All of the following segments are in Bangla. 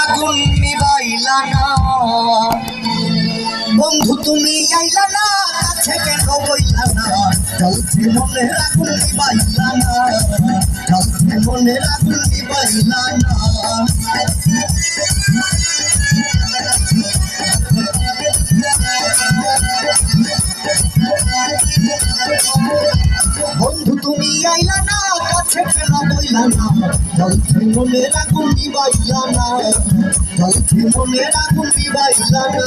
আগুন নিবাইলা না। বন্ধু, তুমি আইলা না, কাছে কেন বইলা না? চলছে মনের আগুন নিবাইলা না। চলছে মনের আগুন নিবাইলা কেন বইলা না চলছে মনের আগুন নিবাইলা না চলছে মনের আগুন নিবাইলা না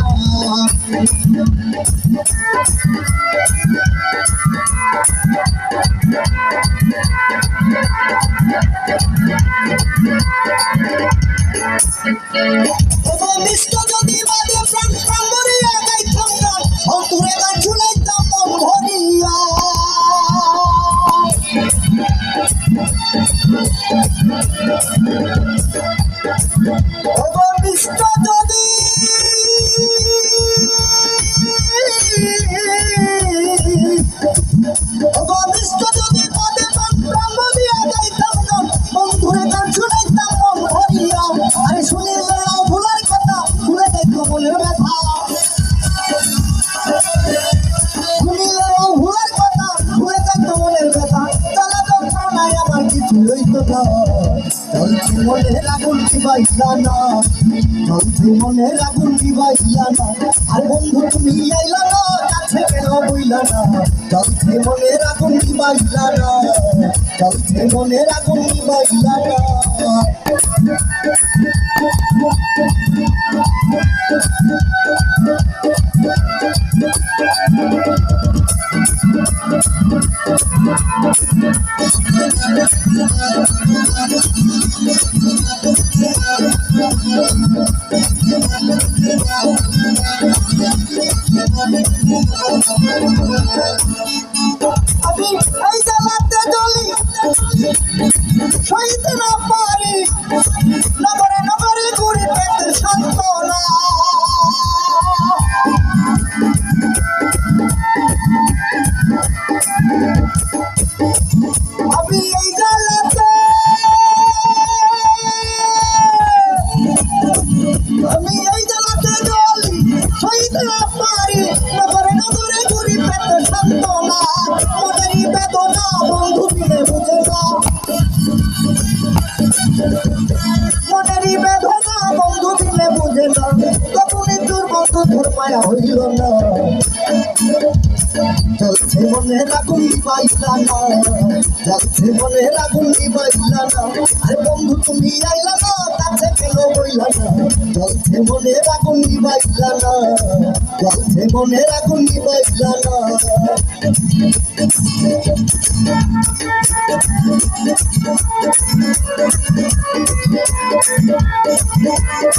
চলছে মনের আগুন দিবাইলা না চলছে মনের আগুন দিবাইলা না আর বন্ধু তুমি আইলা না কাছে কেন বইলা না চলছে মনের আগুন দিবাইলা না চলছে মনের আগুন দিবাইলা না আমি এই জ্বালাতে জ্বলি সইতে না পারি নগরে তোর মায়া হইল না। চলছে মনে রাগুন পাইলা না। চলছে মনে রাগুন পাইলা না। আরে বন্ধু, তুমি আইলা না কাছে কেন বইলা না? চলছে মনে রাগুন পাইলা না। চলছে মনে রাগুন পাইলা না। তুমি চালা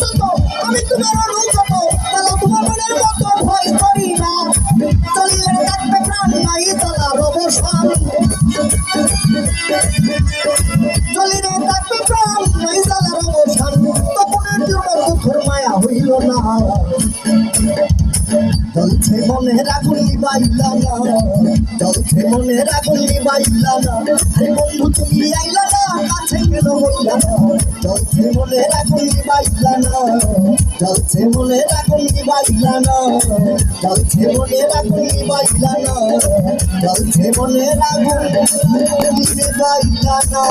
যত আমি তোমার অনুকথ চালা তোমার মনের মতো ভয় করি না? চলিলে ডাকবে প্রাণ নাই চালার অবসান চলিরে থাকবে প্রাণ নাই চালার অবসান তখন জীবন দুঃখের মায়া হইল না। চলছে মনে রাগুন নিবাইলা না। চলছে মনে রাগুন নিবাইলা না। আরে বন্ধু, তুমি আইলা বইলা না? চলছে বলে রাখুন নিবাইলা না চলছে বলে রাখুন নিবাইলা না চলছে বলে রাখুন নিবাইলা না চলছে বলে রাখুন নিবাইলা না